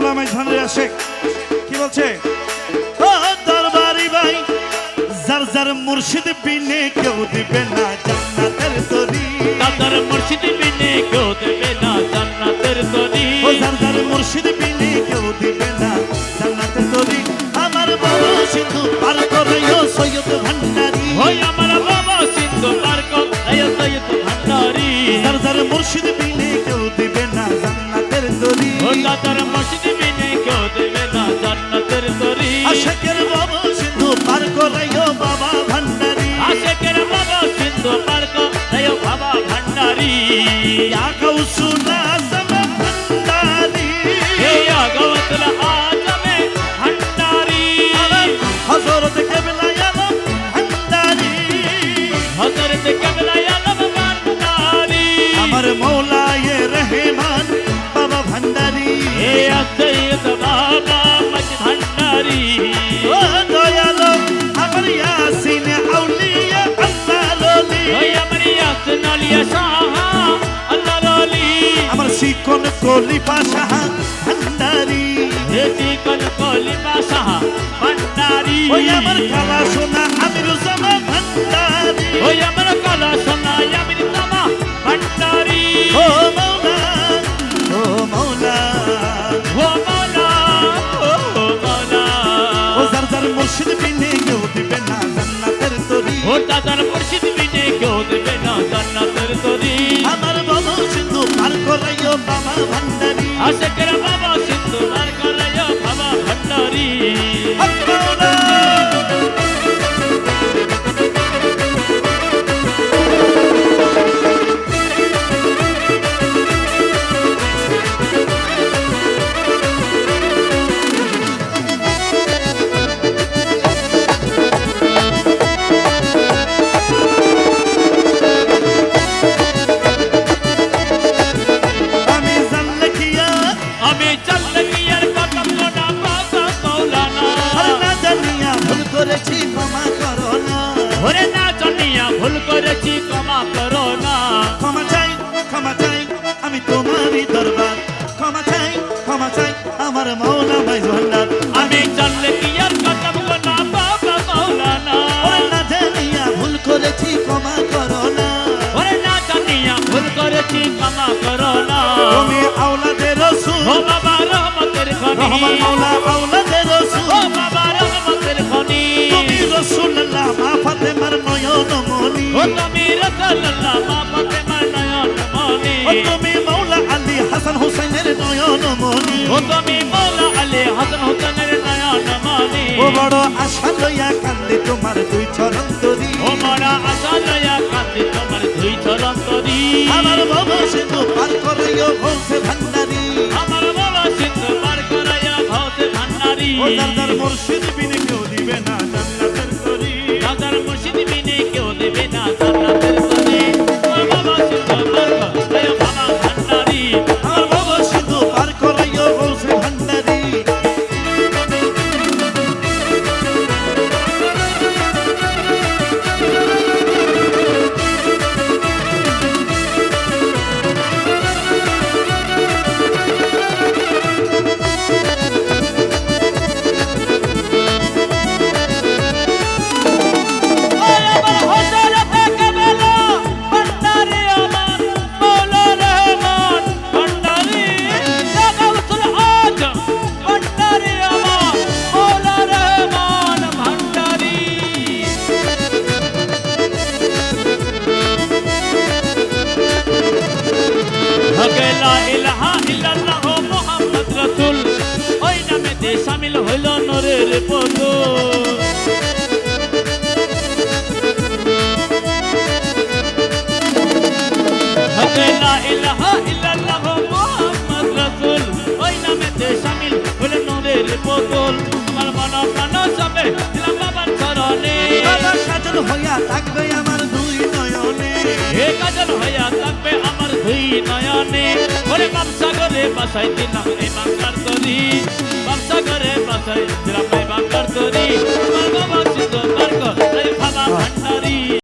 মৌলামাই ধানের আসে কি বলছে? দরবারি ভাই যার যার মুর্শিদ বিনে কেউ দিবে না জান্নাতের তরি। দাদার মুর্শিদ বিনে কেউ দেবে না জান্নাতের তরি। ও যার যার মুর্শিদ বিনে কেউ দিবে না জান্নাতের তরি। আমার বাবা সিন্ধু পার করে ও সৈয়দ ভান্ডারি। ওই আমার বাবা সিন্ধু পার্ক আয় সৈয়দ ভান্ডারি। যার যার মুর্শিদ বিনে কেউ দিবে না জান্নাতের তরি। ও দাদার মুর্শিদ সৈয়দ বাবা মজ ভান্ডারি। ও দয়ালো আমার ইয়াসিন আউলিয়া আল্লাহ লোলি ওই আমার ইয়াসিন আলিয়া শাহ আল্লাহ রলি আমার শিকন কলি পাশা ভন্ডারি। কলি আমার খালা সোনা করেছি ক্ষমা করো না। ওরে না জানিয়া ভুল করেছি ক্ষমা করো না। ক্ষমা চাই ক্ষমা চাই আমি তোমারই দরবার। ক্ষমা চাই ক্ষমা চাই আমার মৌলা মাই ভান্ডার আমি চললে কিয়ার কদম গোনা বাবা মৌলানা। ওরে না জানিয়া ভুল করেছি ক্ষমা করো না। ওরে না জানিয়া ভুল করেছি ক্ষমা করো না। তুমি আওলাদের রসুল। ও বাবা রহমতের খনি রহমান মাওলা আওলাদের রসুল্লাহ মা ফাতেমার নয়ন মনি ও তুমি রসুল্লাহ মা ফাতেমার নয়ন মনি ও তুমি মৌলা আলী হাসান হুসাইনের নয়ন মনি ও তুমি মৌলা আলী হাসান হোসেনের নয়ন মনি ও বড় আশা লইয়া কান্দে তোমার দুই চরণ তরি ও মরা আশা লয়া কান্দি তোমার দুই চরণ তরি আমার বাবা সিন্ধু পার করাইও ভৌসে ভান্ডারি আমার বাবা সিন্ধু পার করাইয়া ভাউসে ভান্ডারি ও যার যার মুর্শিদ শামিল হইল নরের পদর লা ইলাহা ইল্লাল্লাহ মুহাম্মদ রাসূল ওই নামেতে শামিল হইল নরের পদর আমার মন প্রাণ সবে দিলাম বাবার চরণে। বাবা কাজল হইয়া থাকবে আমার দুই নয়নে। হে কাজল হইয়া থাকবে আমার দুই নয়নে। ওরে বামসাগরে বাসাই দিলাম এই বাংলার তরি করে বাসায় দিলাম নাই বাপ কার তরি মা বাবা